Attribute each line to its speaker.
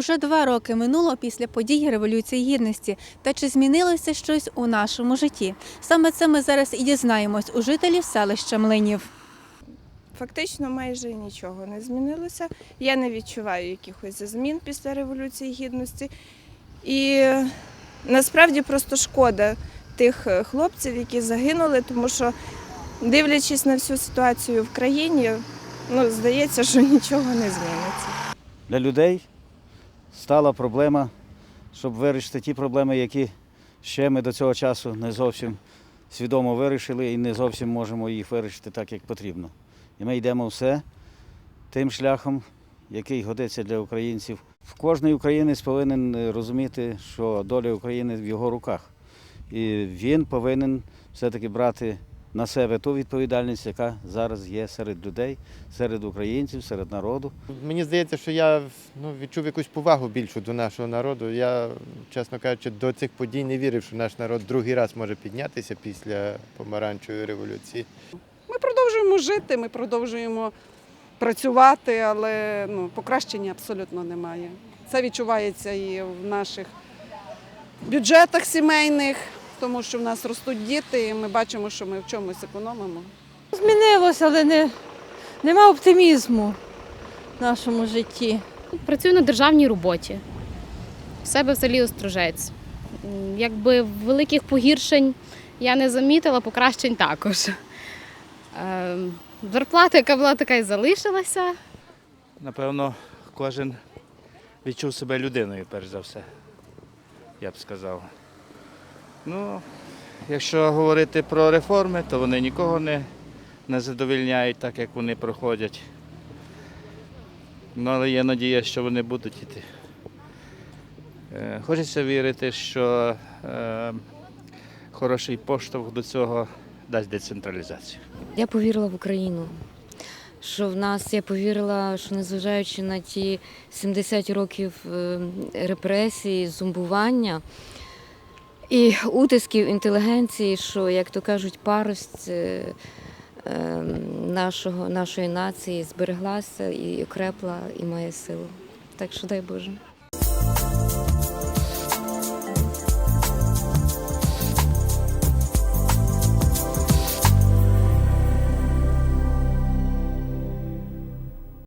Speaker 1: Уже два роки минуло після подій Революції Гідності. Та чи змінилося щось у нашому житті? Саме це ми зараз і дізнаємось у жителів селища Млинів.
Speaker 2: Фактично майже нічого не змінилося. Я не відчуваю якихось змін після Революції Гідності. І насправді просто шкода тих е, хлопців, які загинули, тому що, дивлячись на всю ситуацію в країні, ну, здається, що нічого не зміниться.
Speaker 3: для людей стала проблема, щоб вирішити ті проблеми, які ще ми до цього часу не зовсім свідомо вирішили і не зовсім можемо їх вирішити так, як потрібно. І ми йдемо все тим шляхом, який годиться для українців. Кожний українець повинен е, розуміти, що доля України в його руках. І він повинен все-таки брати на себе ту відповідальність, яка зараз є серед людей, серед українців, серед народу.
Speaker 4: Мені здається, що я ну, відчув якусь повагу більшу до нашого народу. Я, чесно кажучи, до цих подій не вірив, що наш народ другий раз може піднятися після помаранчевої революції.
Speaker 5: Ми продовжуємо жити, ми продовжуємо працювати, але ну, покращення абсолютно немає. Це відчувається і в наших бюджетах сімейних, тому що в нас ростуть діти, і ми бачимо, що ми в чомусь економимо.
Speaker 6: Змінилося, але не, нема оптимізму в нашому житті.
Speaker 7: Працюю на державній роботі. В себе в селі Острожець. Якби великих погіршень я не замітила, покращень також. Ем, Зарплата, яка була така і залишилася.
Speaker 8: Напевно, кожен відчув себе людиною, перш за все, я б сказав. Ну, якщо говорити про реформи, то вони нікого не, не задовільняють так, як вони проходять. Ну, але є надія, що вони будуть йти. Е, Хочеться вірити, що е, хороший поштовх до цього дасть децентралізацію.
Speaker 9: Я повірила в Україну. Що в нас я повірила, що незважаючи на ті 70 років е, репресій, зомбування і утисків інтелігенції, що, як то кажуть, парость е, е, нашого, нашої нації збереглася і окрепла, і має силу. Так що дай Боже.